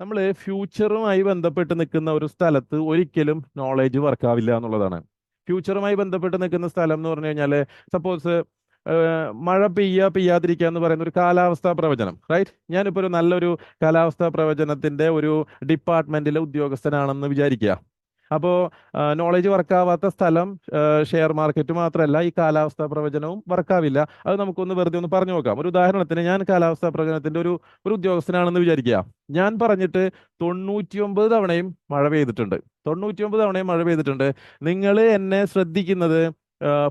നമ്മൾ ഫ്യൂച്ചറുമായി ബന്ധപ്പെട്ട് നിൽക്കുന്ന ഒരു സ്ഥലത്ത് ഒരിക്കലും നോളേജ് വർക്കാവില്ല എന്നുള്ളതാണ്. ഫ്യൂച്ചറുമായി ബന്ധപ്പെട്ട് നിൽക്കുന്ന സ്ഥലം എന്ന് പറഞ്ഞു കഴിഞ്ഞാൽ സപ്പോസ് മഴ പെയ്യാ പെയ്യാതിരിക്കുക എന്ന് പറയുന്ന ഒരു കാലാവസ്ഥാ പ്രവചനം റൈറ്റ് ഞാനിപ്പോൾ ഒരു നല്ലൊരു കാലാവസ്ഥാ പ്രവചനത്തിന്റെ ഒരു ഡിപ്പാർട്ട്മെന്റിലെ ഉദ്യോഗസ്ഥനാണെന്ന് വിചാരിക്കുക. അപ്പോൾ നോളേജ് വർക്കാവാത്ത സ്ഥലം ഷെയർ മാർക്കറ്റ് മാത്രമല്ല ഈ കാലാവസ്ഥാ പ്രവചനവും വർക്കാവില്ല അത് നമുക്കൊന്ന് വെറുതെ ഒന്ന് പറഞ്ഞു നോക്കാം. ഒരു ഉദാഹരണത്തിന് ഞാൻ കാലാവസ്ഥാ പ്രവചനത്തിന്റെ ഒരു ഒരു ഉദ്യോഗസ്ഥനാണെന്ന് വിചാരിക്കുക. ഞാൻ പറഞ്ഞിട്ട് തൊണ്ണൂറ്റിയൊമ്പത് തവണയും മഴ പെയ്തിട്ടുണ്ട്. തൊണ്ണൂറ്റിയൊമ്പത് തവണയും മഴ പെയ്തിട്ടുണ്ട്. നിങ്ങൾ എന്നെ ശ്രദ്ധിക്കുന്നത്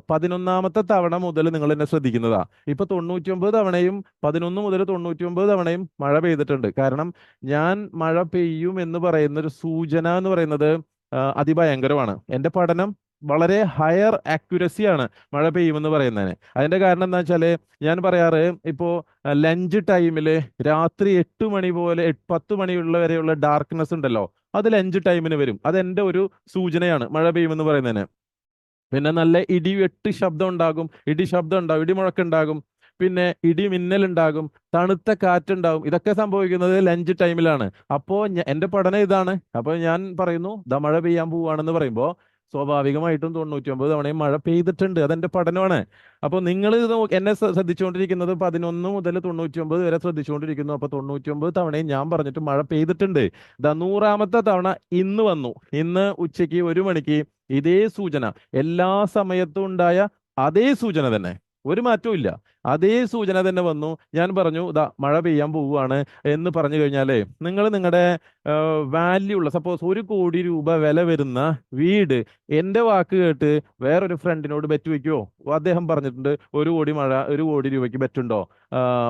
പതിനൊന്നാമത്തെ തവണ മുതൽ നിങ്ങൾ എന്നെ ശ്രദ്ധിക്കുന്നതാ. ഇപ്പൊ തൊണ്ണൂറ്റിയൊമ്പത് തവണയും പതിനൊന്ന് മുതൽ തൊണ്ണൂറ്റിയൊമ്പത് തവണയും മഴ പെയ്തിട്ടുണ്ട്. കാരണം ഞാൻ മഴ പെയ്യും എന്ന് പറയുന്ന ഒരു സൂചന എന്ന് പറയുന്നത് അതിഭയങ്കരമാണ്. എന്റെ പഠനം വളരെ ഹയർ ആക്യുറസി ആണ് മഴ പെയ്യുമെന്ന് പറയുന്നതിന്. അതിന്റെ കാരണം എന്താ വെച്ചാൽ ഞാൻ പറയാറ് ഇപ്പോ ലഞ്ച് ടൈമിൽ രാത്രി എട്ട് മണി പോലെ എട്ട് പത്ത് മണിയുള്ള വരെയുള്ള ഡാർക്ക്നെസ് ഉണ്ടല്ലോ അത് ലഞ്ച് ടൈമിന് വരും. അത് എന്റെ ഒരു സൂചനയാണ് മഴ പെയ്യുമെന്ന് പറയുന്നതിന്. പിന്നെ നല്ല ഇടി വെട്ട് ശബ്ദം ഉണ്ടാകും ഇടി ശബ്ദം ഉണ്ടാകും ഇടിമുഴക്കുണ്ടാകും പിന്നെ ഇടി മിന്നൽ ഉണ്ടാകും തണുത്ത കാറ്റുണ്ടാകും. ഇതൊക്കെ സംഭവിക്കുന്നത് ലഞ്ച് ടൈമിലാണ്. അപ്പോ എന്റെ പഠനം ഇതാണ്. അപ്പൊ ഞാൻ പറയുന്നു ദ മഴ പെയ്യാൻ പോവാണെന്ന് പറയുമ്പോൾ സ്വാഭാവികമായിട്ടും തൊണ്ണൂറ്റി ഒമ്പത് തവണയും മഴ പെയ്തിട്ടുണ്ട്. അതെന്റെ പഠനമാണ്. അപ്പോൾ നിങ്ങൾ ഇത് എന്നെ ശ്രദ്ധിച്ചുകൊണ്ടിരിക്കുന്നത് പതിനൊന്ന് മുതൽ തൊണ്ണൂറ്റി ഒമ്പത് വരെ ശ്രദ്ധിച്ചുകൊണ്ടിരിക്കുന്നു. അപ്പൊ തൊണ്ണൂറ്റിയൊമ്പത് തവണയും ഞാൻ പറഞ്ഞിട്ട് മഴ പെയ്തിട്ടുണ്ട്. ദാ നൂറാമത്തെ തവണ ഇന്ന് വന്നു. ഇന്ന് ഉച്ചയ്ക്ക് ഒരു മണിക്ക് ഇതേ സൂചന. എല്ലാ സമയത്തും ഉണ്ടായ അതേ സൂചന തന്നെ. ഒരു മാറ്റവും ഇല്ല. അതേ സൂചന തന്നെ വന്നു. ഞാൻ പറഞ്ഞു ഇതാ മഴ പെയ്യാൻ പോവുകയാണ് എന്ന് പറഞ്ഞു കഴിഞ്ഞാലേ നിങ്ങൾ നിങ്ങളുടെ വാല്യൂ ഉള്ള സപ്പോസ് ഒരു കോടി രൂപ വില വരുന്ന വീട് എന്റെ വാക്ക് കേട്ട് വേറൊരു ഫ്രണ്ടിനോട് ബെറ്റ് വെക്കുവോ? അദ്ദേഹം പറഞ്ഞിട്ടുണ്ട് ഒരു കോടി മഴ ഒരു കോടി രൂപയ്ക്ക് ബെറ്റുണ്ടോ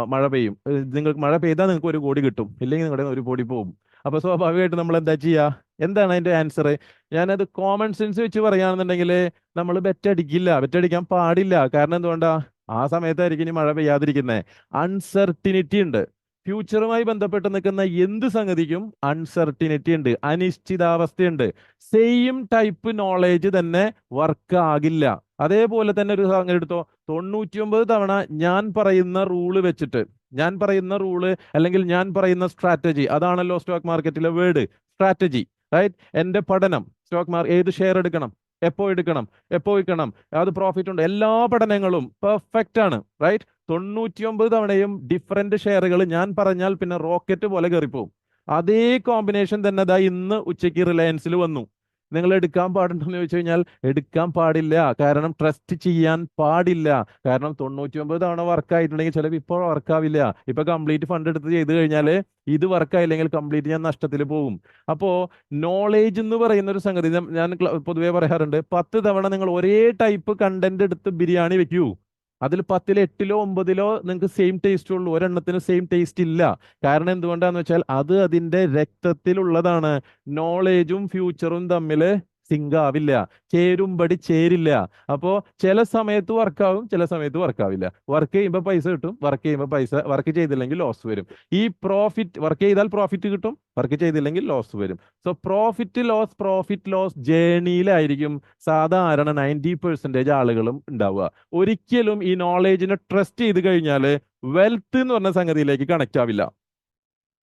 മഴ പെയ്യും. നിങ്ങൾക്ക് മഴ പെയ്താൽ നിങ്ങൾക്ക് ഒരു കോടി കിട്ടും. ഇല്ലെങ്കിൽ നിങ്ങളുടെ ഒരു കോടി പോകും. അപ്പൊ സ്വാഭാവികമായിട്ട് നമ്മൾ എന്താ ചെയ്യുക എന്താണ് അതിന്റെ ആൻസർ ഞാനത് കോമൺ സെൻസ് വെച്ച് പറയുകയാണെന്നുണ്ടെങ്കിൽ നമ്മൾ ബെറ്റടിക്കില്ല. ബെറ്റടിക്കാൻ പാടില്ല. കാരണം എന്തുകൊണ്ടാ? ആ സമയത്തായിരിക്കും ഇനി മഴ പെയ്യാതിരിക്കുന്നത് അൺസർട്ടിനിറ്റി ഉണ്ട്. ഫ്യൂച്ചറുമായി ബന്ധപ്പെട്ട് നിൽക്കുന്ന എന്ത് സംഗതിക്കും അൺസർട്ടിനിറ്റി ഉണ്ട്. അനിശ്ചിതാവസ്ഥയുണ്ട്. സെയിം ടൈപ്പ് നോളേജ് തന്നെ വർക്ക് ആകില്ല. അതേപോലെ തന്നെ ഒരു സംഗതി എടുത്തോ? തൊണ്ണൂറ്റിയൊമ്പത് തവണ ഞാൻ പറയുന്ന റൂൾ വെച്ചിട്ട്. ഞാൻ പറയുന്ന റൂൾ അല്ലെങ്കിൽ ഞാൻ പറയുന്ന സ്ട്രാറ്റജി അതാണല്ലോ സ്റ്റോക്ക് മാർക്കറ്റിലെ വേർഡ് സ്ട്രാറ്റജി റൈറ്റ് എന്റെ പഠനം സ്റ്റോക്ക് മാർക്ക് ഏത് ഷെയർ എടുക്കണം എപ്പോ എടുക്കണം എപ്പോ വിൽക്കണം അത് പ്രോഫിറ്റ് ഉണ്ട്. എല്ലാ പഠനങ്ങളും പെർഫെക്റ്റ് ആണ് റൈറ്റ് തൊണ്ണൂറ്റിയൊമ്പത് തവണയും ഡിഫറെന്റ് ഷെയറുകൾ ഞാൻ പറഞ്ഞാൽ പിന്നെ റോക്കറ്റ് പോലെ കയറിപ്പോവും അതേ കോമ്പിനേഷൻ തന്നെ ദാ ഇന്ന് ഉച്ചയ്ക്ക് റിലയൻസിൽ വന്നു. നിങ്ങൾ എടുക്കാൻ പാടുണ്ടോ എന്ന് ചോദിച്ചു കഴിഞ്ഞാൽ എടുക്കാൻ പാടില്ല. കാരണം ട്രസ്റ്റ് ചെയ്യാൻ പാടില്ല. കാരണം തൊണ്ണൂറ്റി ഒമ്പത് തവണ വർക്ക് ആയിട്ടുണ്ടെങ്കിൽ ചിലപ്പോൾ ഇപ്പോൾ വർക്കാവില്ല ഇപ്പൊ കംപ്ലീറ്റ് ഫണ്ട് എടുത്ത് ചെയ്ത് കഴിഞ്ഞാൽ ഇത് വർക്കായില്ലെങ്കിൽ കംപ്ലീറ്റ് ഞാൻ നഷ്ടത്തിൽ പോകും. അപ്പോ നോളേജ് എന്ന് പറയുന്ന ഒരു സംഗതി ഞാൻ പൊതുവേ പറയാറുണ്ട്. പത്ത് തവണ നിങ്ങൾ ഒരേ ടൈപ്പ് കണ്ടന്റ് എടുത്ത് ബിരിയാണി വെക്കൂ. അതിൽ പത്തിൽ എട്ടിലോ ഒമ്പതിലോ നിങ്ങൾക്ക് സെയിം ടേസ്റ്റ് ഉള്ളൂ. ഒരെണ്ണത്തിന് സെയിം ടേസ്റ്റ് ഇല്ല. കാരണം എന്തുകൊണ്ടാന്ന് വെച്ചാൽ അത് അതിന്റെ രക്തത്തിലുള്ളതാണ്. നോളേജും ഫ്യൂച്ചറും തമ്മിൽ സിങ്ക് ആവില്ല ചേരുംപടി ചേരില്ല. അപ്പോ ചില സമയത്ത് വർക്കാവും ചില സമയത്ത് വർക്കാവില്ല. വർക്ക് ചെയ്യുമ്പോൾ പൈസ കിട്ടും വർക്ക് ചെയ്യുമ്പോൾ പൈസ വർക്ക് ചെയ്തില്ലെങ്കിൽ ലോസ് വരും. ഈ പ്രോഫിറ്റ് വർക്ക് ചെയ്താൽ പ്രോഫിറ്റ് കിട്ടും വർക്ക് ചെയ്തില്ലെങ്കിൽ ലോസ് വരും. So profit loss profit loss ജേണിയിലായിരിക്കും സാധാരണ നയന്റി പെർസെന്റേജ് ആളുകളും ഉണ്ടാവുക. ഒരിക്കലും ഈ നോളേജിനെ ട്രസ്റ്റ് ചെയ്ത് കഴിഞ്ഞാൽ വെൽത്ത് എന്ന് പറഞ്ഞ സംഗതിയിലേക്ക് കണക്റ്റ് ആവില്ല.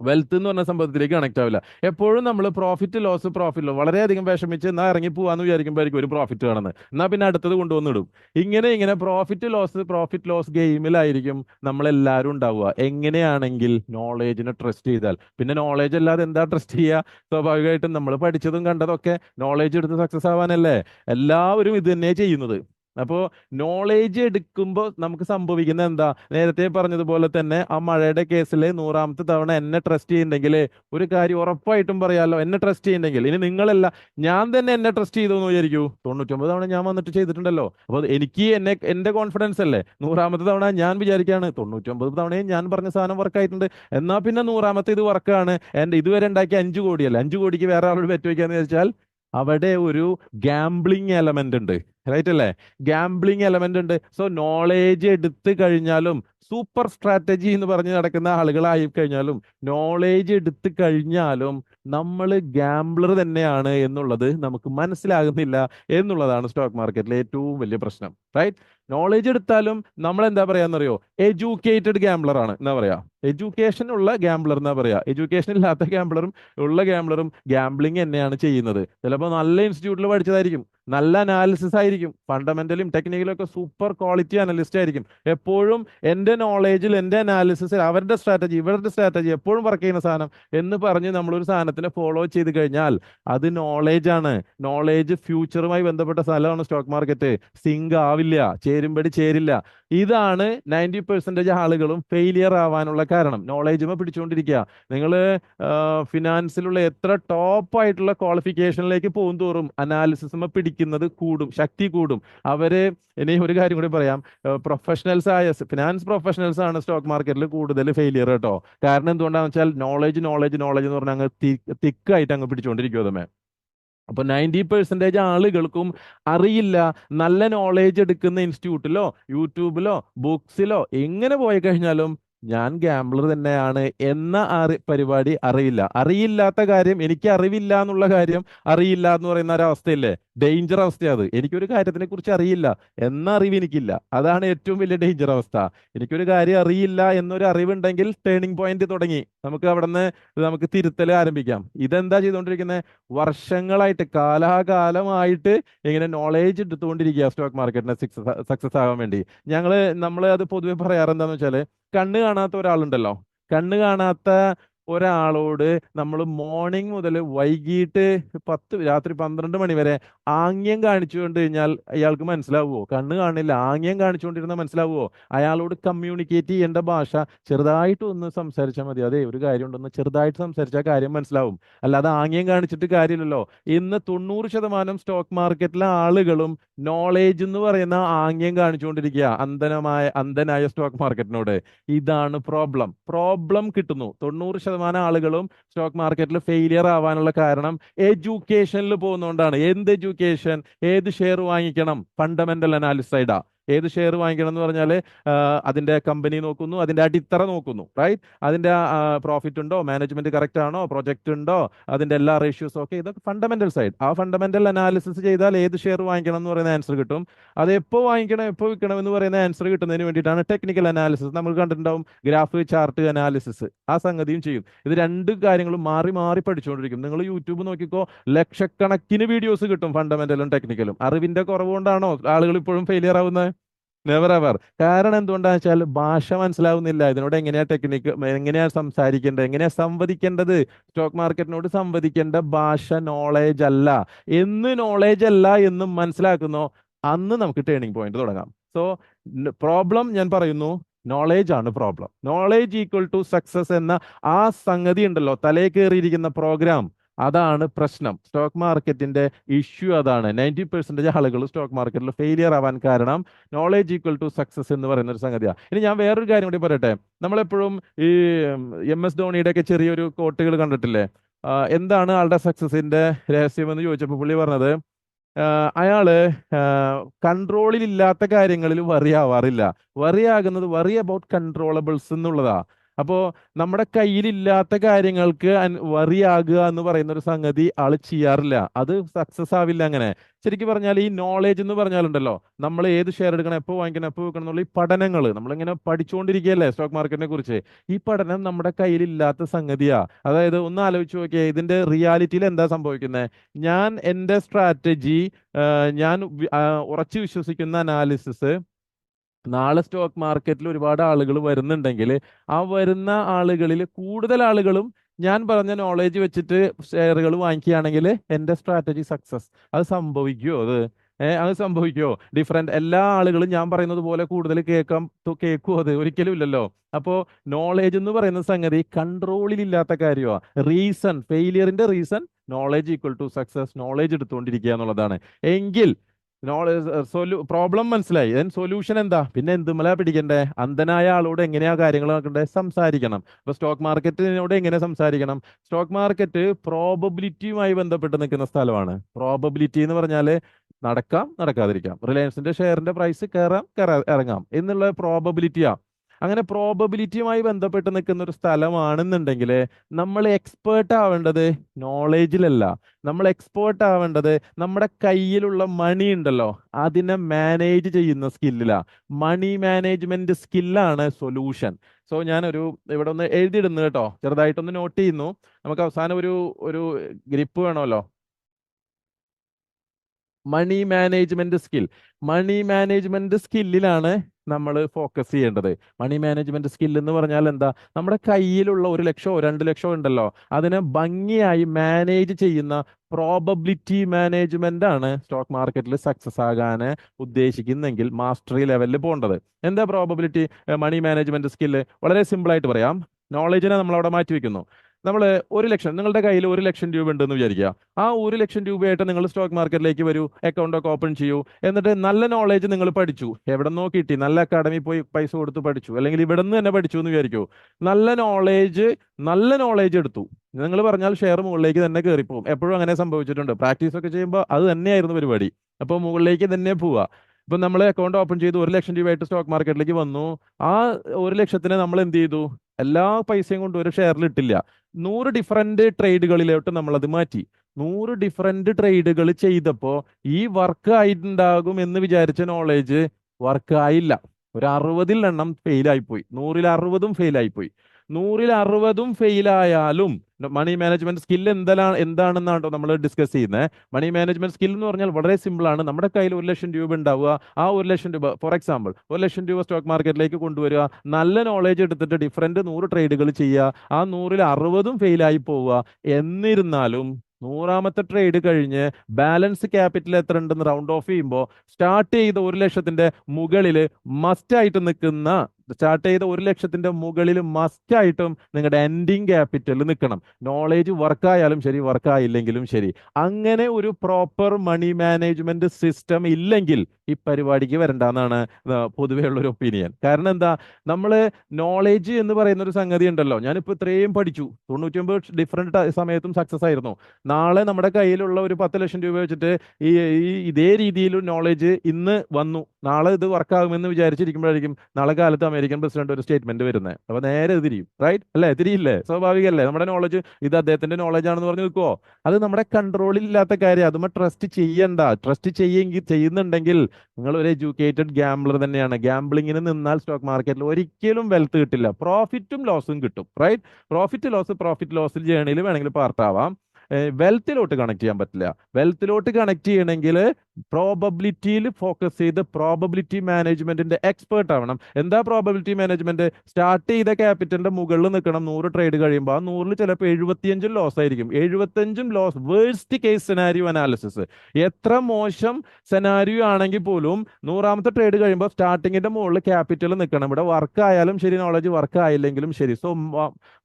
വെൽത്ത് എന്ന് പറഞ്ഞ സംഭവത്തിലേക്ക് കണക്ട് ആവില്ല. എപ്പോഴും നമ്മൾ പ്രോഫിറ്റ് ലോസ് പ്രോഫിറ്റ് ലോസ് വളരെയധികം വിഷമിച്ച് എന്നാൽ ഇറങ്ങി പോവാന്ന് വിചാരിക്കുമ്പോഴായിരിക്കും ഒരു പ്രോഫിറ്റ് കാണുന്നത് എന്നാൽ പിന്നെ അടുത്തത് കൊണ്ടുവന്നിടും ഇങ്ങനെ ഇങ്ങനെ പ്രോഫിറ്റ് ലോസ് പ്രോഫിറ്റ് ലോസ് ഗെയിമിലായിരിക്കും നമ്മളെല്ലാവരും ഉണ്ടാവുക. എങ്ങനെയാണെങ്കിൽ നോളേജിനെ ട്രസ്റ്റ് ചെയ്താൽ. പിന്നെ നോളേജ് അല്ലാതെ എന്താ ട്രസ്റ്റ് ചെയ്യുക സ്വാഭാവികമായിട്ടും നമ്മൾ പഠിച്ചതും കണ്ടതൊക്കെ നോളേജ് എടുത്ത് സക്സസ് ആവാനല്ലേ? എല്ലാവരും ഇത് തന്നെ ചെയ്യുന്നത്. അപ്പോൾ നോളേജ് എടുക്കുമ്പോൾ നമുക്ക് സംഭവിക്കുന്ന എന്താ? നേരത്തെ പറഞ്ഞതുപോലെ തന്നെ ആ മഴയുടെ കേസിൽ നൂറാമത്തെ തവണ എന്നെ ട്രസ്റ്റ് ചെയ്യുന്നുണ്ടെങ്കിൽ ഒരു കാര്യം ഉറപ്പായിട്ടും പറയാമല്ലോ എന്നെ ട്രസ്റ്റ് ചെയ്യുന്നുണ്ടെങ്കിൽ ഇനി നിങ്ങളല്ല ഞാൻ തന്നെ എന്നെ ട്രസ്റ്റ് ചെയ്തു എന്ന് വിചാരിക്കൂ? തൊണ്ണൂറ്റൊമ്പത് തവണ ഞാൻ വന്നിട്ട് ചെയ്തിട്ടുണ്ടല്ലോ. അപ്പോൾ എനിക്ക് എന്നെ എന്റെ കോൺഫിഡൻസ് അല്ലേ? നൂറാമത്തെ തവണ ഞാൻ വിചാരിക്കുകയാണ് തൊണ്ണൂറ്റൊമ്പത് തവണയും ഞാൻ പറഞ്ഞ സാധനം വർക്ക് ആയിട്ടുണ്ട്. എന്നാൽ പിന്നെ നൂറാമത്തെ ഇത് വർക്കാണ് എന്റെ ഇതുവരെ ഉണ്ടാക്കിയ അഞ്ച് കോടിയല്ല? അഞ്ച് കോടിക്ക് വേറെ ആളോട് പറ്റുവയ്ക്കാന്ന് വെച്ചാൽ അവിടെ ഒരു ഗാംബ്ലിങ് എലമെന്റ് ഉണ്ട്. റൈറ്റ് അല്ലേ? ഗാംബ്ലിംഗ് എലമെന്റ് ഉണ്ട്. സോ നോളേജ് എടുത്തു കഴിഞ്ഞാലും സൂപ്പർ സ്ട്രാറ്റജി എന്ന് പറഞ്ഞ് നടക്കുന്ന ആളുകളായി കഴിഞ്ഞാലും നോളേജ് എടുത്തു കഴിഞ്ഞാലും നമ്മൾ ഗാംബ്ലർ തന്നെയാണ് എന്നുള്ളത് നമുക്ക് മനസ്സിലാകുന്നില്ല എന്നുള്ളതാണ് സ്റ്റോക്ക് മാർക്കറ്റിലെ ഏറ്റവും വലിയ പ്രശ്നം. റൈറ്റ് നോളേജ് എടുത്താലും നമ്മൾ എന്താ പറയാന്നറിയോ? എഡ്യൂക്കേറ്റഡ് ഗാംബ്ലർ ആണ്. എന്താ പറയാ? എഡ്യൂക്കേഷൻ ഉള്ള ഗാംബ്ലർ എന്നാ പറയാ? എഡ്യൂക്കേഷൻ ഇല്ലാത്ത ഗാംബ്ലറും ഉള്ള ഗാംബ്ലറും ഗാംബ്ലിംഗ് തന്നെയാണ് ചെയ്യുന്നത്. ചിലപ്പോൾ നല്ല ഇൻസ്റ്റിറ്റ്യൂട്ടിൽ പഠിച്ചതായിരിക്കും. നല്ല അനാലിസിസ് ആയിരിക്കും. ഫണ്ടമെന്റലും ടെക്നിക്കലും ഒക്കെ സൂപ്പർ ക്വാളിറ്റി അനലിസ്റ്റ് ആയിരിക്കും. എപ്പോഴും എന്റെ നോളേജിൽ എന്റെ അനാലിസിസിൽ അവരുടെ സ്ട്രാറ്റജി ഇവരുടെ സ്ട്രാറ്റജി എപ്പോഴും വർക്ക് ചെയ്യുന്ന സാധനം എന്ന് പറഞ്ഞ് നമ്മളൊരു സാധനത്തിനെ ഫോളോ ചെയ്ത് കഴിഞ്ഞാൽ അത് നോളേജ് ആണ്. നോളേജ് ഫ്യൂച്ചറുമായി ബന്ധപ്പെട്ട സ്ഥലമാണ് സ്റ്റോക്ക് മാർക്കറ്റ് സിങ്ക് ആവില്ല. ചേരുമ്പടി ചേരില്ല. ഇതാണ് നയന്റി പെർസെന്റേജ് ആളുകളും ഫെയിലിയർ ആവാനുള്ള കാരണം. നോളേജുമ പിടിച്ചുകൊണ്ടിരിക്കുക. നിങ്ങൾ ഫിനാൻസിലുള്ള എത്ര ടോപ്പ് ആയിട്ടുള്ള ക്വാളിഫിക്കേഷനിലേക്ക് പോകും തോറും അനാലിസിസുമ പിടിക്കുന്നത് കൂടും ശക്തി കൂടും. അവർ ഇനി ഒരു കാര്യം കൂടി പറയാം. പ്രൊഫഷണൽസ് ആയ ഫിനാൻസ് പ്രൊഫഷണൽസ് ആണ് സ്റ്റോക്ക് മാർക്കറ്റിൽ കൂടുതൽ ഫെയിലിയർ കേട്ടോ. കാരണം എന്തുകൊണ്ടാണെന്ന് വെച്ചാൽ നോളേജ് നോളേജ് നോളേജ് എന്ന് പറഞ്ഞാൽ അങ്ങ് തിക്കായിട്ട് അങ്ങ് പിടിച്ചുകൊണ്ടിരിക്കും അതമേ അപ്പൊ നയന്റി പെർസെന്റേജ് ആളുകൾക്കും അറിയില്ല നല്ല നോളേജ് എടുക്കുന്ന ഇൻസ്റ്റിറ്റ്യൂട്ടിലോ യൂട്യൂബിലോ ബുക്സിലോ എങ്ങനെ പോയി കഴിഞ്ഞാലും ഞാൻ ഗാംബ്ലർ തന്നെയാണ് എന്ന അറി പരിപാടി അറിയില്ല. അറിയില്ലാത്ത കാര്യം എനിക്ക് അറിവില്ല എന്നുള്ള കാര്യം അറിയില്ല എന്ന് പറയുന്ന ഒരവസ്ഥയില്ലേ? ഡേഞ്ചർ അവസ്ഥയാണ് എനിക്കൊരു കാര്യത്തിനെ കുറിച്ച് അറിയില്ല. എന്ന അറിവ് എനിക്കില്ല. അതാണ് ഏറ്റവും വലിയ ഡേഞ്ചർ അവസ്ഥ. എനിക്കൊരു കാര്യം അറിയില്ല എന്നൊരു അറിവുണ്ടെങ്കിൽ ടേണിംഗ് പോയിന്റ് തുടങ്ങി. നമുക്ക് അവിടെ നിന്ന് നമുക്ക് തിരുത്തൽ ആരംഭിക്കാം. ഇതെന്താ ചെയ്തുകൊണ്ടിരിക്കുന്നത് വർഷങ്ങളായിട്ട് കാലാകാലമായിട്ട് ഇങ്ങനെ നോളേജ് എടുത്തുകൊണ്ടിരിക്കുക സ്റ്റോക്ക് മാർക്കറ്റിനെ സക്സസ് ആകാൻ വേണ്ടി. ഞങ്ങൾ നമ്മൾ അത് പൊതുവെ പറയാറ് എന്താണെന്ന് വെച്ചാൽ കണ്ണ് കാണാത്ത ഒരാളുണ്ടല്ലോ. കണ്ണ് കാണാത്ത ഒരാളോട് നമ്മൾ മോർണിംഗ് മുതൽ വൈകിട്ട് പത്ത് രാത്രി പന്ത്രണ്ട് മണി വരെ ആംഗ്യം കാണിച്ചു കൊണ്ട് കഴിഞ്ഞാൽ അയാൾക്ക് മനസ്സിലാവുമോ കണ്ണ് കാണില്ല. ആംഗ്യം കാണിച്ചുകൊണ്ടിരുന്നാൽ മനസ്സിലാവുമോ അയാളോട് കമ്മ്യൂണിക്കേറ്റ് ചെയ്യേണ്ട ഭാഷ ചെറുതായിട്ട് ഒന്ന് സംസാരിച്ചാൽ മതി. അതെ ഒരു കാര്യം ഉണ്ടെന്ന് ചെറുതായിട്ട് സംസാരിച്ചാൽ കാര്യം മനസ്സിലാവും. അല്ലാതെ ആംഗ്യം കാണിച്ചിട്ട് കാര്യമില്ലല്ലോ. ഇന്ന് തൊണ്ണൂറ് ശതമാനം സ്റ്റോക്ക് മാർക്കറ്റിലെ ആളുകളും നോളേജ് എന്ന് പറയുന്ന ആംഗ്യം കാണിച്ചുകൊണ്ടിരിക്കുക അന്ധനമായ അന്ധനായ സ്റ്റോക്ക് മാർക്കറ്റിനോട് ഇതാണ് പ്രോബ്ലം പ്രോബ്ലം കിട്ടുന്നു. തൊണ്ണൂറ് ശതമാനം ആളുകളും സ്റ്റോക്ക് മാർക്കറ്റിൽ ഫെയിലിയർ ആവാനുള്ള കാരണം എഡ്യൂക്കേഷനിൽ പോകുന്നതുകൊണ്ടാണ് എന്ത് എഡ്യൂക്കേഷൻ ഏത് ഷെയർ വാങ്ങിക്കണം? ഫണ്ടമെന്റൽ അനാലിസ് സൈഡാ ഏത് ഷെയർ വാങ്ങിക്കണം എന്ന് പറഞ്ഞാൽ അതിന്റെ കമ്പനി നോക്കുന്നു അതിന്റെ അടിത്തറ നോക്കുന്നു റൈറ്റ് അതിന്റെ പ്രോഫിറ്റ് ഉണ്ടോ? മാനേജ്മെന്റ് കറക്റ്റ് ആണോ? പ്രൊജക്റ്റ് ഉണ്ടോ? അതിന്റെ എല്ലാ റേഷ്യോസും ഒക്കെ. ഇതൊക്കെ ഫണ്ടമെന്റൽ സൈഡ് ആ ഫണ്ടമെന്റൽ അനാലിസിസ് ചെയ്താൽ ഏത് ഷെയർ വാങ്ങിക്കണം എന്ന് പറയുന്ന ആൻസർ കിട്ടും. അത് എപ്പോൾ വാങ്ങിക്കണം എപ്പോൾ വിൽക്കണം എന്ന് പറയുന്ന ആൻസർ കിട്ടുന്നതിന് വേണ്ടിയിട്ടാണ് ടെക്നിക്കൽ അനാലിസിസ് നമ്മൾ കണ്ടിട്ടുണ്ടാവും ഗ്രാഫ് ചാർട്ട് അനാലിസിസ് ആ സംഗതിയും ചെയ്യും. ഇത് രണ്ട് കാര്യങ്ങളും മാറി മാറി പഠിച്ചുകൊണ്ടിരിക്കും. നിങ്ങൾ യൂട്യൂബ് നോക്കിക്കോ ലക്ഷക്കണക്കിന് വീഡിയോസ് കിട്ടും ഫണ്ടമെന്റലും ടെക്നിക്കലും അറിവിന്റെ കുറവുകൊണ്ടാണോ ആളുകൾ ഇപ്പോഴും ഫെയിലിയർ ആവുന്നത്? നെവർ എവർ കാരണം എന്തുകൊണ്ടാന്ന് വെച്ചാൽ ഭാഷ മനസ്സിലാവുന്നില്ല. ഇതിനോട് എങ്ങനെയാ ടെക്നിക്ക് എങ്ങനെയാ സംസാരിക്കേണ്ടത്? എങ്ങനെയാ സംവദിക്കേണ്ടത്? സ്റ്റോക്ക് മാർക്കറ്റിനോട് സംവദിക്കേണ്ട ഭാഷ നോളേജ് അല്ല. എന്ന് നോളേജ് അല്ല എന്ന് മനസ്സിലാക്കുന്നോ? അന്ന് നമുക്ക് ടേണിംഗ് പോയിന്റ് തുടങ്ങാം. സോ പ്രോബ്ലം ഞാൻ പറയുന്നു നോളേജ് ആണ് problem knowledge equal to success എന്ന ആ സംഗതി ഉണ്ടല്ലോ തലേ കയറിയിരിക്കുന്ന പ്രോഗ്രാം അതാണ് പ്രശ്നം. സ്റ്റോക്ക് മാർക്കറ്റിന്റെ ഇഷ്യൂ അതാണ്. നയന്റി പെർസെന്റേജ് ആളുകൾ സ്റ്റോക്ക് മാർക്കറ്റിൽ ഫെയിലിയർ ആവാൻ കാരണം നോളേജ് ഈക്വൽ ടു സക്സസ് എന്ന് പറയുന്ന ഒരു സംഗതിയാണ്. ഇനി ഞാൻ വേറൊരു കാര്യം കൂടി പറയട്ടെ. നമ്മളെപ്പോഴും ഈ എം എസ് ധോണിയുടെ ഒക്കെ ചെറിയൊരു കോട്ടുകൾ കണ്ടിട്ടില്ലേ? എന്താണ് ആളുടെ സക്സസിന്റെ രഹസ്യം എന്ന് ചോദിച്ചപ്പോൾ പുള്ളി പറഞ്ഞത് അയാൾ കൺട്രോളിൽ ഇല്ലാത്ത കാര്യങ്ങളിൽ വറി ആവാറില്ല. വറി ആകുന്നത് വറി അബൌട്ട് കൺട്രോളബിൾസ് എന്നുള്ളതാ. അപ്പോ നമ്മുടെ കയ്യിലില്ലാത്ത കാര്യങ്ങൾക്ക് വറിയാകുക എന്ന് പറയുന്ന ഒരു സംഗതി ആൾ ചെയ്യാറില്ല. അത് സക്സസ് ആവില്ല അങ്ങനെ. ശരിക്കും പറഞ്ഞാൽ ഈ നോളേജ് എന്ന് പറഞ്ഞാലുണ്ടല്ലോ നമ്മൾ ഏത് ഷെയർ എടുക്കണം എപ്പോൾ വാങ്ങിക്കണം എപ്പോൾ വെക്കണം എന്നുള്ള ഈ പഠനങ്ങൾ നമ്മളിങ്ങനെ പഠിച്ചുകൊണ്ടിരിക്കുകയല്ലേ സ്റ്റോക്ക് മാർക്കറ്റിനെ കുറിച്ച്. ഈ പഠനം നമ്മുടെ കയ്യിലില്ലാത്ത സംഗതിയാ. അതായത് ഒന്ന് ആലോചിച്ച് നോക്കിയാൽ ഇതിന്റെ റിയാലിറ്റിയിൽ എന്താ സംഭവിക്കുന്നത് ഞാൻ എന്റെ സ്ട്രാറ്റജി ഞാൻ ഉറച്ചു വിശ്വസിക്കുന്ന അനാലിസിസ് നാളെ സ്റ്റോക്ക് മാർക്കറ്റിൽ ഒരുപാട് ആളുകൾ വരുന്നുണ്ടെങ്കിൽ ആ വരുന്ന ആളുകളിൽ കൂടുതൽ ആളുകളും ഞാൻ പറഞ്ഞ നോളേജ് വെച്ചിട്ട് ഷെയറുകൾ വാങ്ങിക്കുകയാണെങ്കിൽ എന്റെ സ്ട്രാറ്റജി സക്സസ് അത് സംഭവിക്കുമോ അത്? ഏഹ് അത് സംഭവിക്കുമോ ഡിഫറെന്റ് എല്ലാ ആളുകളും ഞാൻ പറയുന്നത് പോലെ കൂടുതൽ കേൾക്കാം കേൾക്കുമോ അത്? ഒരിക്കലും ഇല്ലല്ലോ. അപ്പോൾ നോളേജ് എന്ന് പറയുന്ന സംഗതി കൺട്രോളിൽ ഇല്ലാത്ത കാര്യമാണ് reason ഫെയിലിയറിന്റെ reason knowledge equal to success knowledge എടുത്തുകൊണ്ടിരിക്കുക എന്നുള്ളതാണ്. എങ്കിൽ പ്രോബ്ലം മനസ്സിലായി. ദെൻ സൊല്യൂഷൻ എന്താ? പിന്നെ എന്തുമല പിടിക്കണ്ടേ? അന്ധനായ ആളോട് എങ്ങനെയാ കാര്യങ്ങൾ നോക്കണ്ടേ സംസാരിക്കണം. അപ്പൊ സ്റ്റോക്ക് മാർക്കറ്റിനോട് എങ്ങനെ സംസാരിക്കണം? സ്റ്റോക്ക് മാർക്കറ്റ് പ്രോബബിലിറ്റിയുമായി ബന്ധപ്പെട്ട് നിൽക്കുന്ന സ്ഥലമാണ്. പ്രോബബിലിറ്റി എന്ന് പറഞ്ഞാൽ നടക്കാം നടക്കാതിരിക്കാം. റിലയൻസിന്റെ ഷെയറിന്റെ പ്രൈസ് കയറാം ഇറങ്ങാം. എന്നുള്ള പ്രോബബിലിറ്റിയാ അങ്ങനെ പ്രോബബിലിറ്റിയുമായി ബന്ധപ്പെട്ട് നിൽക്കുന്ന ഒരു സ്ഥലമാണെന്നുണ്ടെങ്കിൽ നമ്മൾ എക്സ്പേർട്ട് ആവേണ്ടത് നോളേജിലല്ല നമ്മൾ എക്സ്പേർട്ട് ആവേണ്ടത് നമ്മുടെ കയ്യിലുള്ള മണി ഉണ്ടല്ലോ. അതിനെ മാനേജ് ചെയ്യുന്ന സ്കില്ലിലാണ് മണി മാനേജ്മെന്റ് സ്കില്ലാണ് സൊല്യൂഷൻ സോ ഞാനൊരു ഇവിടെ ഒന്ന് എഴുതിയിടുന്നു കേട്ടോ. ചെറുതായിട്ടൊന്ന് നോട്ട് ചെയ്യുന്നു. നമുക്ക് അവസാനം ഒരു ഒരു ഗ്രിപ്പ് വേണമല്ലോ. Money management skill money management സ്കില്ലിലാണ് നമ്മൾ ഫോക്കസ് ചെയ്യേണ്ടത്. മണി മാനേജ്മെന്റ് സ്കിൽ എന്ന് പറഞ്ഞാൽ എന്താ? നമ്മുടെ കയ്യിലുള്ള ഒരു ലക്ഷമോ രണ്ട് ലക്ഷമോ ഉണ്ടല്ലോ. അതിനെ ഭംഗിയായി മാനേജ് ചെയ്യുന്ന പ്രോബബിലിറ്റി മാനേജ്മെന്റ് ആണ് സ്റ്റോക്ക് മാർക്കറ്റിൽ സക്സസ് ആകാൻ ഉദ്ദേശിക്കുന്നെങ്കിൽ മാസ്റ്ററി ലെവലിൽ പോകേണ്ടത്. എന്താ പ്രോബബിലിറ്റി മണി മാനേജ്മെന്റ് സ്കില്ല് വളരെ സിമ്പിൾ ആയിട്ട് പറയാം. നോളജിനെ നമ്മൾ അവിടെ മാറ്റി വെക്കുന്നു നമ്മൾ ഒരു ലക്ഷം നിങ്ങളുടെ കയ്യിൽ ഒരു ലക്ഷം രൂപ ഉണ്ടെന്ന് വിചാരിക്കുക. ആ ഒരു ലക്ഷം രൂപയായിട്ട് നിങ്ങൾ സ്റ്റോക്ക് മാർക്കറ്റിലേക്ക് വരൂ അക്കൗണ്ട് ഒക്കെ ഓപ്പൺ ചെയ്യൂ. എന്നിട്ട് നല്ല നോളേജ് നിങ്ങൾ പഠിച്ചു. എവിടെ നിന്നോ കിട്ടി. നല്ല അക്കാഡമി പോയി പൈസ കൊടുത്ത് പഠിച്ചു. അല്ലെങ്കിൽ ഇവിടെ നിന്ന് തന്നെ പഠിച്ചു എന്ന് വിചാരിക്കൂ. നല്ല നോളേജ് നല്ല നോളേജ് എടുത്തു. നിങ്ങൾ പറഞ്ഞാൽ ഷെയർ മുകളിലേക്ക് തന്നെ കയറിപ്പോകും എപ്പോഴും അങ്ങനെ സംഭവിച്ചിട്ടുണ്ട്. പ്രാക്ടീസ് ഒക്കെ ചെയ്യുമ്പോൾ അത് തന്നെയായിരുന്നു പരിപാടി. അപ്പോൾ മുകളിലേക്ക് തന്നെ പോവുക. ഇപ്പം നമ്മൾ അക്കൗണ്ട് ഓപ്പൺ ചെയ്തു ഒരു ലക്ഷം രൂപയായിട്ട് സ്റ്റോക്ക് മാർക്കറ്റിലേക്ക് വന്നു. ആ ഒരു ലക്ഷത്തിന് നമ്മൾ എന്ത് ചെയ്തു? എല്ലാ പൈസയും കൊണ്ട് ഒരു ഷെയറിൽ ഇട്ടില്ല. നൂറ് ഡിഫറെന്റ് ട്രേഡുകളിലോട്ട് നമ്മൾ അത് മാറ്റി. നൂറ് ഡിഫറെന്റ് ട്രേഡുകൾ ചെയ്തപ്പോൾ ഈ വർക്ക് ആയിട്ടുണ്ടാകും എന്ന് വിചാരിച്ച നോളേജ് വർക്ക് ആയില്ല. ഒരു അറുപതിൽ എണ്ണം ഫെയിലായിപ്പോയി നൂറിൽ അറുപതും ഫെയിലായിപ്പോയി നൂറിൽ അറുപതും ഫെയിൽ ആയാലും മണി മാനേജ്മെന്റ് സ്കിൽ എന്താണ് എന്താണെന്നാണോ നമ്മൾ ഡിസ്കസ് ചെയ്യുന്നത് മണി മാനേജ്മെന്റ് സ്കിൽ എന്ന് പറഞ്ഞാൽ വളരെ സിമ്പിൾ ആണ്. നമ്മുടെ കയ്യിൽ ഒരു ലക്ഷം രൂപ ഉണ്ടാവുക. ആ ഒരു ലക്ഷം രൂപ ഫോർ എക്സാമ്പിൾ ഒരു ലക്ഷം രൂപ സ്റ്റോക്ക് മാർക്കറ്റിലേക്ക് കൊണ്ടുവരിക. നല്ല നോളേജ് എടുത്തിട്ട് ഡിഫറെന്റ് നൂറ് ട്രേഡുകൾ ചെയ്യുക. ആ നൂറിൽ അറുപതും ഫെയിലായി പോവുക. എന്നിരുന്നാലും നൂറാമത്തെ ട്രേഡ് കഴിഞ്ഞ് ബാലൻസ് ക്യാപിറ്റൽ എത്ര ഉണ്ടെന്ന് റൗണ്ട് ഓഫ് ചെയ്യുമ്പോൾ സ്റ്റാർട്ട് ചെയ്ത ഒരു ലക്ഷത്തിന്റെ മുകളിൽ മസ്റ്റായിട്ട് നിൽക്കുന്ന സ്റ്റാർട്ട് ചെയ്ത ഒരു ലക്ഷത്തിന്റെ മുകളിൽ മസ്റ്റ് ആയിട്ടും നിങ്ങളുടെ എൻഡിങ് ക്യാപിറ്റൽ നിൽക്കണം. നോളേജ് വർക്കായാലും ശരി വർക്കായില്ലെങ്കിലും ശരി. അങ്ങനെ ഒരു പ്രോപ്പർ മണി മാനേജ്മെന്റ് സിസ്റ്റം ഇല്ലെങ്കിൽ ഈ പരിപാടിക്ക് വരണ്ടെന്നാണ് പൊതുവേ ഉള്ള ഒരു ഒപ്പീനിയൻ കാരണം എന്താ? നമ്മൾ നോളേജ് എന്ന് പറയുന്ന ഒരു സംഗതി ഉണ്ടല്ലോ. ഞാനിപ്പോൾ ഇത്രയും പഠിച്ചു. തൊണ്ണൂറ്റിയൊമ്പത് ഡിഫറെന്റ് സമയത്തും സക്സസ് ആയിരുന്നു. നാളെ നമ്മുടെ കയ്യിലുള്ള ഒരു പത്ത് ലക്ഷം രൂപ വെച്ചിട്ട് ഈ ഈ ഇതേ രീതിയിൽ നോളേജ് ഇന്ന് വന്നു. നാളെ ഇത് വർക്കാകുമെന്ന് വിചാരിച്ചിരിക്കുമ്പോഴായിരിക്കും നാളെ കാലത്ത് അമേരിക്കൻ പ്രസിഡന്റ് ഒരു സ്റ്റേറ്റ്മെന്റ് വരുന്നത് അപ്പൊ നേരെ തിരിയും. റൈറ്റ് അല്ലേ? തിരിയില്ലേ? സ്വാഭാവികല്ലേ? നമ്മുടെ നോളജ് ഇത് അദ്ദേഹത്തിന്റെ നോളജ് ആണെന്ന് പറഞ്ഞു നിൽക്കുവോ അത് നമ്മുടെ കൺട്രോളിൽ ഇല്ലാത്ത കാര്യം. അതുമ്മ ട്രസ്റ്റ് ചെയ്യണ്ട. ട്രസ്റ്റ് ചെയ്യുന്നുണ്ടെങ്കിൽ നിങ്ങൾ ഒരു എഡ്യൂക്കേറ്റഡ് ഗാംബ്ലർ തന്നെയാണ്. ഗാംബ്ലിങ്ങിന് നിന്നാൽ സ്റ്റോക്ക് മാർക്കറ്റിൽ ഒരിക്കലും വെൽത്ത് കിട്ടില്ല. പ്രോഫിറ്റും ലോസും കിട്ടും റൈറ്റ് പ്രോഫിറ്റ് ലോസ് പ്രോഫിറ്റ് ലോസിൽ ജേണിയിൽ വേണമെങ്കിൽ പാർട്ടാവാം വെൽത്തിലോട്ട് കണക്ട് ചെയ്യാൻ പറ്റില്ല. വെൽത്തിലോട്ട് കണക്ട് ചെയ്യണമെങ്കിൽ പ്രോബബിലിറ്റിയിൽ ഫോക്കസ് ചെയ്ത് പ്രോബബിലിറ്റി മാനേജ്മെന്റിന്റെ എക്സ്പേർട്ട് ആവണം. എന്താ പ്രോബബിലിറ്റി മാനേജ്മെന്റ് സ്റ്റാർട്ട് ചെയ്ത ക്യാപിറ്റലിന്റെ മുകളിൽ നിൽക്കണം. നൂറ് ട്രേഡ് കഴിയുമ്പോൾ ആ നൂറിൽ ചിലപ്പോൾ എഴുപത്തിയഞ്ചും ലോസ് ആയിരിക്കും. എഴുപത്തഞ്ചും loss worst case scenario analysis എത്ര മോശം സെനാരിയോ ആണെങ്കിൽ പോലും നൂറാമത്തെ ട്രേഡ് കഴിയുമ്പോൾ സ്റ്റാർട്ടിങ്ങിന്റെ മുകളിൽ ക്യാപിറ്റൽ നിൽക്കണം. ഇവിടെ വർക്ക് ആയാലും ശരി നോളജ് വർക്ക് ആയില്ലെങ്കിലും ശരി. സോ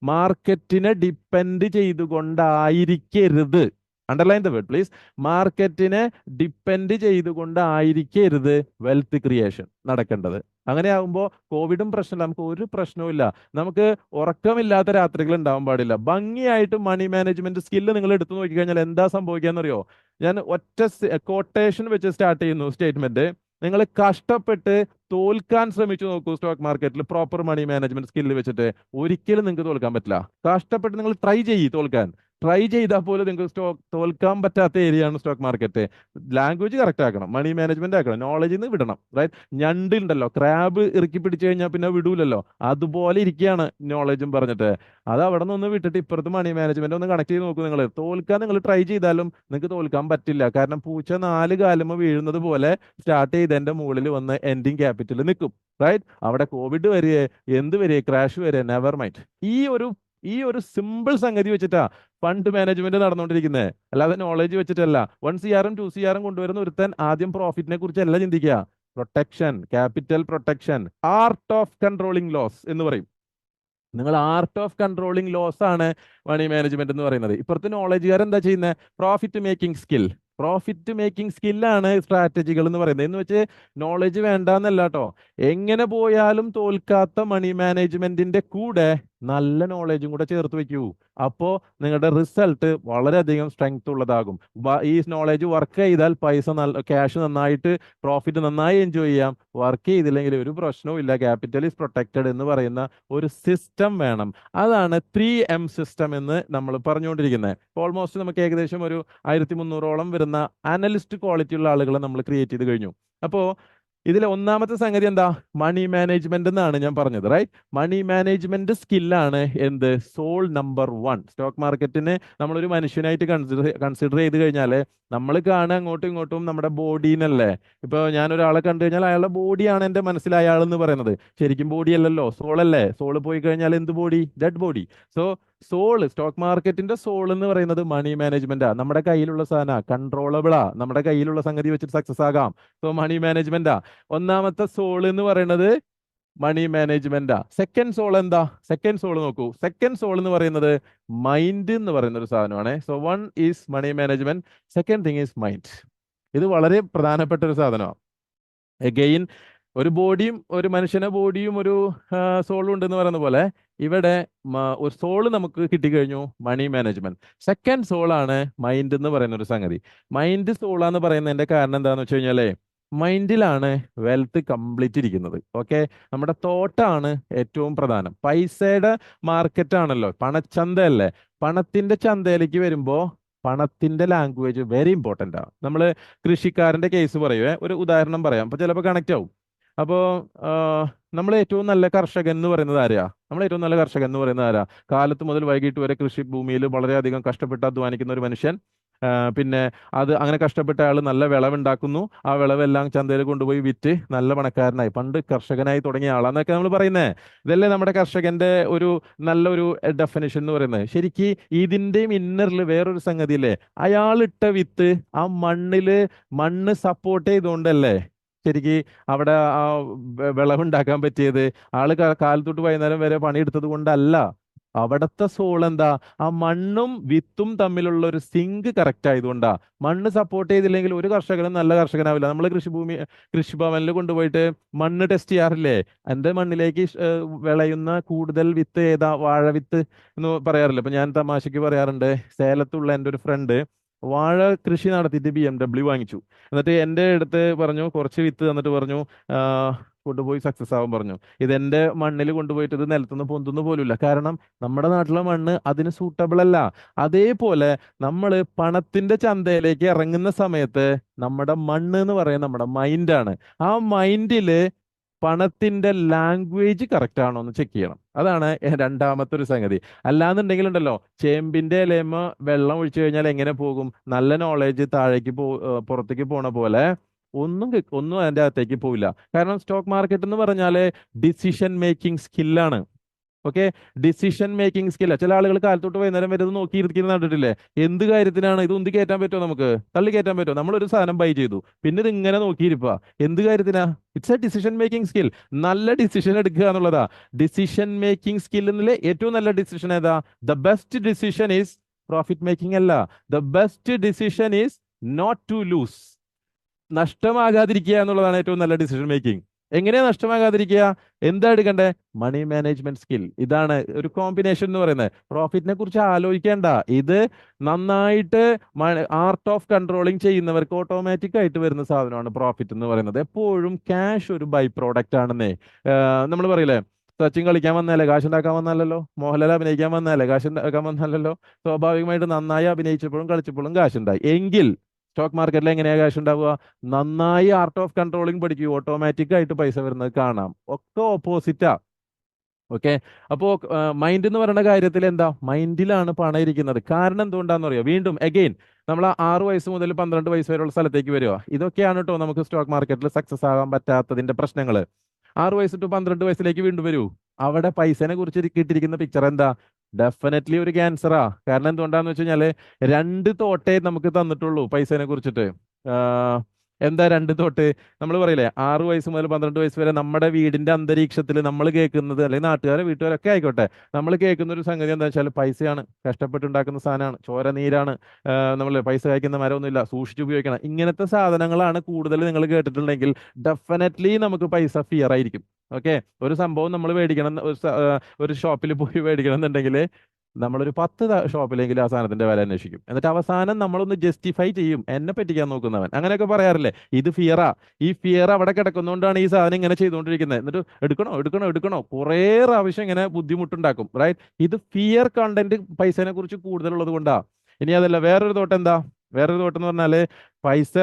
മാർക്കറ്റിനെ ഡിപ്പെൻഡ് ചെയ്തുകൊണ്ടായിരിക്കരുത്. അണ്ടർലൈൻ ദ വേർഡ് പ്ലീസ് മാർക്കറ്റിനെ ഡിപ്പെൻഡ് ചെയ്തുകൊണ്ടായിരിക്കരുത് വെൽത്ത് ക്രിയേഷൻ നടക്കേണ്ടത്. അങ്ങനെ ആകുമ്പോൾ കോവിഡും പ്രശ്നമില്ല. നമുക്ക് ഒരു പ്രശ്നവുമില്ല നമുക്ക് ഉറക്കമില്ലാത്ത രാത്രികൾ ഉണ്ടാവാൻ പാടില്ല. ഭംഗിയായിട്ട് മണി മാനേജ്മെന്റ് സ്കില്ല് നിങ്ങൾ എടുത്തു നോക്കിക്കഴിഞ്ഞാൽ എന്താ സംഭവിക്കാന്നറിയോ? ഞാൻ ഒറ്റ കോട്ടേഷൻ വെച്ച് സ്റ്റാർട്ട് ചെയ്യുന്നു സ്റ്റേറ്റ്മെന്റ് നിങ്ങൾ കഷ്ടപ്പെട്ട് തോൽക്കാൻ ശ്രമിച്ചു നോക്കൂ സ്റ്റോക്ക് മാർക്കറ്റിൽ പ്രോപ്പർ മണി മാനേജ്മെന്റ് സ്കില്ല് വെച്ചിട്ട്. ഒരിക്കലും നിങ്ങൾക്ക് തോൽക്കാൻ പറ്റില്ല. കഷ്ടപ്പെട്ട് നിങ്ങൾ ട്രൈ ചെയ്യ് തോൽക്കാൻ. ട്രൈ ചെയ്താൽ പോലും നിങ്ങൾക്ക് സ്റ്റോക്ക് തോൽക്കാൻ പറ്റാത്ത ഏരിയയാണ് സ്റ്റോക്ക് മാർക്കറ്റ് ലാംഗ്വേജ് കറക്റ്റ് ആക്കണം മണി മാനേജ്മെന്റ് ആക്കണം നോളജിൽ നിന്ന് വിടണം റൈറ്റ് ഞണ്ട് ഉണ്ടല്ലോ ക്രാബ് ഇറക്കി പിടിച്ചു കഴിഞ്ഞാൽ പിന്നെ വിടൂലല്ലോ. അതുപോലെ ഇരിക്കുകയാണ് നോളജും പറഞ്ഞിട്ട്. അത് അവിടെ നിന്ന് വിട്ടിട്ട് ഇപ്പുറത്ത് മണി മാനേജ്മെന്റ് ഒന്ന് കണക്ട് ചെയ്ത് നോക്കൂ നിങ്ങൾ തോൽക്കാൻ നിങ്ങൾ ട്രൈ ചെയ്താലും നിങ്ങൾക്ക് തോൽക്കാൻ പറ്റില്ല. കാരണം പൂച്ച നാല് കാലുമ വീഴുന്നത് പോലെ സ്റ്റാർട്ട് ചെയ്തതിന്റെ മുകളിൽ വന്ന് എൻഡിങ് ക്യാപിറ്റൽ നിൽക്കും റൈറ്റ് അവിടെ കോവിഡ് വരെ എന്ത് വരെ ക്രാഷ് വരെ നെവർ മൈൻഡ് ഈ ഒരു ഈ ഒരു സിമ്പിൾ സംഗതി വെച്ചിട്ടാ ഫണ്ട് മാനേജ്മെന്റ് നടന്നുകൊണ്ടിരിക്കുന്നത് അല്ലാതെ നോളജ് വെച്ചിട്ടല്ല. വൺ സി ആറും ടു സി ആറും കൊണ്ടുവരുന്ന ഒരുത്തൻ ആദ്യം പ്രോഫിറ്റിനെ കുറിച്ച് കുറിച്ചല്ല ചിന്തിക്കുക protection capital protection art of controlling loss എന്ന് പറയും. നിങ്ങൾ ആർട്ട് ഓഫ് കൺട്രോളിംഗ് ലോസ് ആണ് മണി മാനേജ്മെന്റ് എന്ന് പറയുന്നത്. ഇപ്പുറത്തെ നോളജുകാർ എന്താ ചെയ്യുന്നത് profit making skill profit making സ്കില്ലാണ് സ്ട്രാറ്റജികൾ എന്ന് പറയുന്നത്. എന്ന് വെച്ച് നോളജ് വേണ്ടെന്നല്ല കേട്ടോ എങ്ങനെ പോയാലും തോൽക്കാത്ത മണി മാനേജ്മെന്റിന്റെ കൂടെ നല്ല നോളേജും കൂടെ ചേർത്ത് വെക്കൂ. അപ്പോൾ നിങ്ങളുടെ റിസൾട്ട് വളരെയധികം സ്ട്രെങ്ത് ഉള്ളതാകും. ഈ നോളേജ് വർക്ക് ചെയ്താൽ പൈസ നല്ല ക്യാഷ് നന്നായിട്ട് പ്രോഫിറ്റ് നന്നായി എൻജോയ് ചെയ്യാം. വർക്ക് ചെയ്തില്ലെങ്കിൽ ഒരു പ്രശ്നവും ഇല്ല. ക്യാപിറ്റൽ ഈസ് പ്രൊട്ടക്റ്റഡ് എന്ന് പറയുന്ന ഒരു സിസ്റ്റം വേണം. അതാണ് ത്രീ എം സിസ്റ്റം എന്ന് നമ്മൾ പറഞ്ഞുകൊണ്ടിരിക്കുന്നത് ഓൾമോസ്റ്റ് നമുക്ക് ഏകദേശം ഒരു ആയിരത്തി മുന്നൂറോളം വരുന്ന അനലിസ്റ്റ് ക്വാളിറ്റി ഉള്ള ആളുകളെ നമ്മൾ ക്രിയേറ്റ് ചെയ്ത് കഴിഞ്ഞു. അപ്പോൾ ഇതിലെ ഒന്നാമത്തെ സംഗതി എന്താ? മണി മാനേജ്മെന്റ് എന്നാണ് ഞാൻ പറഞ്ഞത് റൈറ്റ് മണി മാനേജ്മെന്റ് സ്കില്ലാണ് എന്ത്? സോൾ നമ്പർ വൺ സ്റ്റോക്ക് മാർക്കറ്റിന് നമ്മളൊരു മനുഷ്യനായിട്ട് കൺസിഡർ കൺസിഡർ ചെയ്ത് കഴിഞ്ഞാൽ നമ്മൾ കാണുക അങ്ങോട്ടും ഇങ്ങോട്ടും നമ്മുടെ ബോഡീനല്ലേ ഇപ്പൊ ഞാൻ ഒരാളെ കണ്ടു കഴിഞ്ഞാൽ അയാളുടെ ബോഡിയാണ് എന്റെ മനസ്സിൽ അയാൾ എന്ന് പറയുന്നത്. ശരിക്കും ബോഡി അല്ലല്ലോ സോൾ അല്ലേ? സോൾ പോയി കഴിഞ്ഞാൽ എന്ത് body dead body so soul stock മാർക്കറ്റിന്റെ സോൾ എന്ന് പറയുന്നത് മണി മാനേജ്മെന്റാ നമ്മുടെ കയ്യിലുള്ള സാധന കൺട്രോളബിളാ നമ്മുടെ കയ്യിലുള്ള സംഗതി വെച്ചിട്ട് സക്സസ് ആകാം. സോ മണി മാനേജ്മെന്റാ ഒന്നാമത്തെ സോൾ എന്ന് പറയുന്നത് മണി മാനേജ്മെന്റാ സെക്കൻഡ് സോൾ എന്താ? സെക്കൻഡ് സോൾ നോക്കൂ. സെക്കൻഡ് സോൾ എന്ന് പറയുന്നത് മൈൻഡ് എന്ന് പറയുന്ന ഒരു സാധനമാണ്. So one is money management second thing is mind ഇത് വളരെ പ്രധാനപ്പെട്ട ഒരു സാധനമാണ്. എഗെയിൻ ഒരു ബോഡിയും ഒരു മനുഷ്യനെ ബോഡിയും ഒരു സോളും ഉണ്ടെന്ന് പറയുന്ന പോലെ ഇവിടെ ഒരു സോൾ നമുക്ക് കിട്ടിക്കഴിഞ്ഞു മണി മാനേജ്മെന്റ് സെക്കൻഡ് സോളാണ് മൈൻഡ് എന്ന് പറയുന്ന ഒരു സംഗതി. മൈൻഡ് സോളാന്ന് പറയുന്നതിന്റെ കാരണം എന്താണെന്ന് വെച്ച് കഴിഞ്ഞാലേ മൈൻഡിലാണ് വെൽത്ത് കംപ്ലീറ്റ് ഇരിക്കുന്നത്. ഓക്കെ നമ്മുടെ തോട്ടാണ് ഏറ്റവും പ്രധാനം. പൈസയുടെ മാർക്കറ്റ് ആണല്ലോ പണച്ചന്തയല്ലേ? പണത്തിന്റെ ചന്തയിലേക്ക് വരുമ്പോൾ പണത്തിന്റെ ലാംഗ്വേജ് വെരി ഇമ്പോർട്ടന്റ് ആണ്. നമ്മൾ കൃഷിക്കാരന്റെ കേസ് പറയുവേ ഒരു ഉദാഹരണം പറയാം. അപ്പൊ ചിലപ്പോൾ കണക്റ്റ് ആവും. അപ്പോൾ നമ്മൾ ഏറ്റവും നല്ല കർഷകൻ എന്ന് പറയുന്നത് ആരാ? നമ്മൾ ഏറ്റവും നല്ല കർഷകൻ എന്ന് പറയുന്നത് ആരാ? കാലത്ത് മുതൽ വൈകിട്ട് വരെ കൃഷി കൃഷിഭൂമിയിൽ വളരെയധികം കഷ്ടപ്പെട്ട് അധ്വാനിക്കുന്ന ഒരു മനുഷ്യൻ. പിന്നെ അത് അങ്ങനെ കഷ്ടപ്പെട്ട അയാൾ നല്ല വിളവുണ്ടാക്കുന്നു. ആ വിളവെല്ലാം ചന്തയിൽ കൊണ്ടുപോയി വിറ്റ് നല്ല പണക്കാരനായി. പണ്ട് കർഷകനായി തുടങ്ങിയ ആളാന്നൊക്കെ നമ്മൾ പറയുന്നത് ഇതല്ലേ നമ്മുടെ കർഷകന്റെ ഒരു നല്ലൊരു ഡെഫിനേഷൻ എന്ന് പറയുന്നത്. ശരിക്ക് ഇതിന്റെയും ഇന്നറിൽ വേറൊരു സംഗതി അല്ലേ അയാളിട്ട വിത്ത് ആ മണ്ണിൽ മണ്ണ് സപ്പോർട്ട് ചെയ്തുകൊണ്ടല്ലേ? ശരിക്ക് അവിടെ ആ വിളവുണ്ടാക്കാൻ പറ്റിയത്. ആൾ കാലത്തൊട്ട് വൈകുന്നേരം വരെ പണിയെടുത്തത് കൊണ്ടല്ല. അവിടത്തെ സോൾ എന്താ? ആ മണ്ണും വിത്തും തമ്മിലുള്ള ഒരു സിങ്ക് കറക്റ്റ് ആയതുകൊണ്ടാ. മണ്ണ് സപ്പോർട്ട് ചെയ്തില്ലെങ്കിൽ ഒരു കർഷകനും നല്ല കർഷകനാവില്ല. നമ്മൾ കൃഷിഭൂമി കൃഷിഭവനിൽ കൊണ്ടുപോയിട്ട് മണ്ണ് ടെസ്റ്റ് ചെയ്യാറില്ലേ? എന്റെ മണ്ണിലേക്ക് വിളയുന്ന കൂടുതൽ വിത്ത് ഏതാ? വാഴ വിത്ത് എന്ന് പറയാറില്ല? ഇപ്പൊ ഞാൻ തമാശക്ക് പറയാറുണ്ട്. സേലത്തുള്ള എന്റെ ഒരു ഫ്രണ്ട് വാഴ കൃഷി നടത്തിയിട്ട് ബി എം ഡബ്ല്യു വാങ്ങിച്ചു. എന്നിട്ട് എന്റെ അടുത്ത് പറഞ്ഞു കുറച്ച് വിത്ത് തന്നിട്ട് പറഞ്ഞു കൊണ്ടുപോയി സക്സസ് ആവാൻ പറഞ്ഞു. ഇത് ഇതെന്റെ മണ്ണിൽ കൊണ്ടുപോയിട്ട് ഇത് നിലത്തുനിന്ന് പൊന്തുന്ന പോലുമില്ല. കാരണം നമ്മുടെ നാട്ടിലെ മണ്ണ് അതിന് സൂട്ടബിൾ അല്ല. അതേപോലെ നമ്മൾ പണത്തിന്റെ ചന്തയിലേക്ക് ഇറങ്ങുന്ന സമയത്ത് നമ്മുടെ മണ്ണ് എന്ന് പറയുന്നത് നമ്മുടെ മൈൻഡാണ് ആ മൈൻഡിൽ പണത്തിന്റെ ലാംഗ്വേജ് കറക്റ്റ് ആണോ എന്ന് ചെക്ക് ചെയ്യണം. അതാണ് രണ്ടാമത്തെ ഒരു സംഗതി. അല്ലാന്നുണ്ടെങ്കിൽ ഉണ്ടല്ലോ ചേമ്പിന്റെ ഇലയമ്മ വെള്ളം ഒഴിച്ചു കഴിഞ്ഞാൽ എങ്ങനെ പോകും? നല്ല നോളേജ് താഴേക്ക് പോ പുറത്തേക്ക് പോണ പോലെ ഒന്നും ഒന്നും അതിന്റെ അകത്തേക്ക് പോവില്ല. കാരണം സ്റ്റോക്ക് മാർക്കറ്റ് എന്ന് പറഞ്ഞാൽ ഡിസിഷൻ മേക്കിംഗ് സ്കില്ലാണ് ഓക്കെ ഡിസിഷൻ മേക്കിംഗ് സ്കില്ല ചില ആളുകൾ കാലത്തോട്ട് വൈകുന്നേരം വരെ ഇത് നോക്കിയിരിക്കുന്നത് കണ്ടിട്ടില്ലേ? എന്ത് കാര്യത്തിനാണ്? ഇത് ഉന്തി കയറ്റാൻ പറ്റുമോ നമുക്ക്? തള്ളി കയറ്റാൻ പറ്റുമോ? നമ്മളൊരു സാധനം ബൈ ചെയ്തു. പിന്നെ ഇത് ഇങ്ങനെ നോക്കിയിരിക്കുക എന്ത് കാര്യത്തിനാ? It's a decision making skill നല്ല ഡിസിഷൻ എടുക്കുക എന്നുള്ളതാ. ഡിസിഷൻ മേക്കിംഗ് സ്കില്ലിലെ ഏറ്റവും നല്ല ഡിസിഷൻ ഏതാ? The best decision is profit making അല്ല. The best decision is not to lose നഷ്ടമാകാതിരിക്കുക എന്നുള്ളതാണ് ഏറ്റവും നല്ല ഡിസിഷൻ മേക്കിംഗ് എങ്ങനെയാ നഷ്ടമാകാതിരിക്കുക? എന്താ എടുക്കണ്ടേ? മണി മാനേജ്മെന്റ് സ്കിൽ ഇതാണ് ഒരു കോമ്പിനേഷൻ എന്ന് പറയുന്നത്. പ്രോഫിറ്റിനെ കുറിച്ച് ആലോചിക്കേണ്ട. ഇത് നന്നായിട്ട് ആർട്ട് ഓഫ് കൺട്രോളിങ് ചെയ്യുന്നവർക്ക് ഓട്ടോമാറ്റിക് ആയിട്ട് വരുന്ന സാധനമാണ് പ്രോഫിറ്റ് എന്ന് പറയുന്നത്. എപ്പോഴും ക്യാഷ് ഒരു ബൈ പ്രോഡക്റ്റ് ആണെന്നേ നമ്മൾ പറയില്ലേ? സച്ചിൻ കളിക്കാൻ വന്നാലേ കാശ് ഉണ്ടാക്കാൻ വന്നാലല്ലോ മോഹൻലാൽ അഭിനയിക്കാൻ വന്നാലേ കാശ് ഉണ്ടാക്കാൻ വന്നാലല്ലോ സ്വാഭാവികമായിട്ട് നന്നായി അഭിനയിച്ചപ്പോഴും കളിച്ചപ്പോഴും കാശുണ്ടായി എങ്കിൽ സ്റ്റോക്ക് മാർക്കറ്റിൽ എങ്ങനെയാ കാശ് ഉണ്ടാവുക? നന്നായി ആർട്ട് ഓഫ് കൺട്രോളിങ് പഠിക്കും ഓട്ടോമാറ്റിക് ആയിട്ട് പൈസ വരുന്നത് കാണാം. ഒക്കെ ഓപ്പോസിറ്റാ ഓക്കെ അപ്പോ മൈൻഡ് എന്ന് പറയുന്ന കാര്യത്തിൽ എന്താ? മൈൻഡിലാണ് പണം ഇരിക്കുന്നത്. കാരണം എന്തുകൊണ്ടാന്ന് അറിയോ? വീണ്ടും അഗെയിൻ നമ്മൾ ആറ് വയസ്സ് മുതൽ പന്ത്രണ്ട് വയസ്സ് വരെയുള്ള സ്ഥലത്തേക്ക് വരിക. ഇതൊക്കെയാണ് കേട്ടോ നമുക്ക് സ്റ്റോക്ക് മാർക്കറ്റിൽ സക്സസ് ആകാൻ പറ്റാത്തതിന്റെ പ്രശ്നങ്ങൾ ആറ് വയസ്സ് ടു പന്ത്രണ്ട് വയസ്സിലേക്ക് വീണ്ടും വരൂ. അവിടെ പൈസനെ കുറിച്ച് കിട്ടിയിരിക്കുന്ന പിക്ചർ എന്താ? ഡെഫിനറ്റ്ലി ഒരു ക്യാൻസറാ കാരണം എന്തുകൊണ്ടാന്ന് വെച്ച് കഴിഞ്ഞാൽ രണ്ട് തോട്ടേ നമുക്ക് തന്നിട്ടുള്ളൂ പൈസനെ കുറിച്ചിട്ട്. എന്താ രണ്ട് തൊട്ട്? നമ്മൾ പറയില്ലേ ആറു വയസ്സ് മുതൽ പന്ത്രണ്ട് വയസ്സ് വരെ നമ്മുടെ വീടിന്റെ അന്തരീക്ഷത്തിൽ നമ്മൾ കേൾക്കുന്നത് അല്ലെങ്കിൽ നാട്ടുകാരെ വീട്ടുകാരൊക്കെ ആയിക്കോട്ടെ. നമ്മൾ കേൾക്കുന്ന ഒരു സംഗതി എന്താ വെച്ചാൽ പൈസയാണ്. കഷ്ടപ്പെട്ടുണ്ടാക്കുന്ന സാധനമാണ്. ചോര നീരാണ്. നമ്മൾ പൈസ കഴിക്കുന്ന മരമൊന്നുമില്ല. സൂക്ഷിച്ച് ഉപയോഗിക്കണം. ഇങ്ങനത്തെ സാധനങ്ങളാണ് കൂടുതൽ നിങ്ങൾ കേട്ടിട്ടുണ്ടെങ്കിൽ ഡെഫിനറ്റ്ലി നമുക്ക് പൈസ ഫിയർ ആയിരിക്കും. ഓക്കെ ഒരു സംഭവം നമ്മൾ മേടിക്കണം ഒരു ഷോപ്പിൽ പോയി മേടിക്കണം എന്നുണ്ടെങ്കിൽ നമ്മളൊരു പത്ത് ഷോപ്പിലെങ്കിൽ ആ സാധനത്തിന്റെ വില അന്വേഷിക്കും. എന്നിട്ട് അവസാനം നമ്മളൊന്ന് ജസ്റ്റിഫൈ ചെയ്യും. എന്നെ പറ്റിക്കാൻ നോക്കുന്നവൻ. അങ്ങനെയൊക്കെ പറയാറില്ലേ? ഇത് ഫിയറാ ഈ ഫിയർ അവിടെ കിടക്കുന്നതുകൊണ്ടാണ് ഈ സാധനം ഇങ്ങനെ ചെയ്തുകൊണ്ടിരിക്കുന്നത് എന്നിട്ട് എടുക്കണോ? എടുക്കണോ? എടുക്കണോ? കുറേ പ്രാവശ്യം ഇങ്ങനെ ബുദ്ധിമുട്ടുണ്ടാക്കും റൈറ്റ് ഇത് ഫിയർ കണ്ടന്റ് പൈസനെ കുറിച്ച് കൂടുതലുള്ളത് കൊണ്ടാ. ഇനി അതല്ല വേറൊരു തോട്ടം എന്താ? വേറൊരു തോട്ടം എന്ന് പറഞ്ഞാൽ പൈസ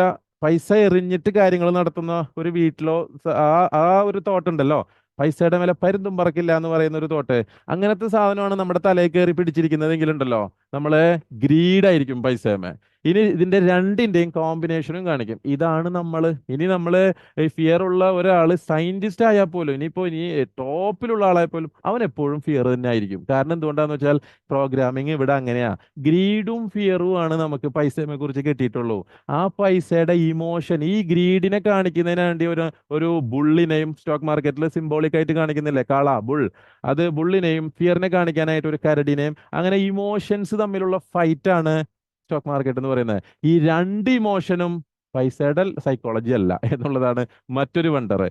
പൈസ എറിഞ്ഞിട്ട് കാര്യങ്ങൾ നടത്തുന്ന ഒരു വീട്ടിലോ ആ ആ ഒരു തോട്ടുണ്ടല്ലോ പൈസയുടെ മേലെ പരുന്തും പറക്കില്ല എന്ന് പറയുന്ന ഒരു തോട്ട്. അങ്ങനത്തെ സാധനമാണ് നമ്മുടെ തലയിൽ കയറി പിടിച്ചിരിക്കുന്നതെങ്കിലുണ്ടല്ലോ. നമ്മൾ ഗ്രീഡായിരിക്കും പൈസമേ. ഇനി ഇതിന്റെ രണ്ടിന്റെയും കോമ്പിനേഷനും കാണിക്കും. ഇതാണ് നമ്മൾ ഇനി നമ്മൾ ഫിയർ ഉള്ള ഒരാൾ സയന്റിസ്റ്റ് ആയാൽ പോലും ഇനിയിപ്പോ ഇനി ടോപ്പിലുള്ള ആളായ പോലും അവൻ എപ്പോഴും ഫിയർ തന്നെ ആയിരിക്കും. കാരണം എന്തുകൊണ്ടാന്ന് വെച്ചാൽ പ്രോഗ്രാമിംഗ് ഇവിടെ അങ്ങനെയാ. ഗ്രീഡും ഫിയറും ആണ് നമുക്ക് പൈസയെ കുറിച്ച് കിട്ടിയിട്ടുള്ളൂ. ആ പൈസയുടെ ഇമോഷൻ ഈ ഗ്രീഡിനെ കാണിക്കുന്നതിന് വേണ്ടി ഒരു ഒരു ബുള്ളിനെയും സ്റ്റോക്ക് മാർക്കറ്റിൽ സിംബോളിക് ആയിട്ട് കാണിക്കുന്നില്ലേ? കാള ബുൾ അത് ബുള്ളിനെയും ഫിയറിനെ കാണിക്കാനായിട്ട് ഒരു കരടിനെയും അങ്ങനെ ഇമോഷൻസ് തമ്മിലുള്ള ഫൈറ്റ് ആണ് സ്റ്റോക്ക് മാർക്കറ്റ് എന്ന് പറയുന്നത്. ഈ രണ്ട് ഇമോഷനും പൈസയുടെ സൈക്കോളജി അല്ല എന്നുള്ളതാണ് മറ്റൊരു വണ്ടർ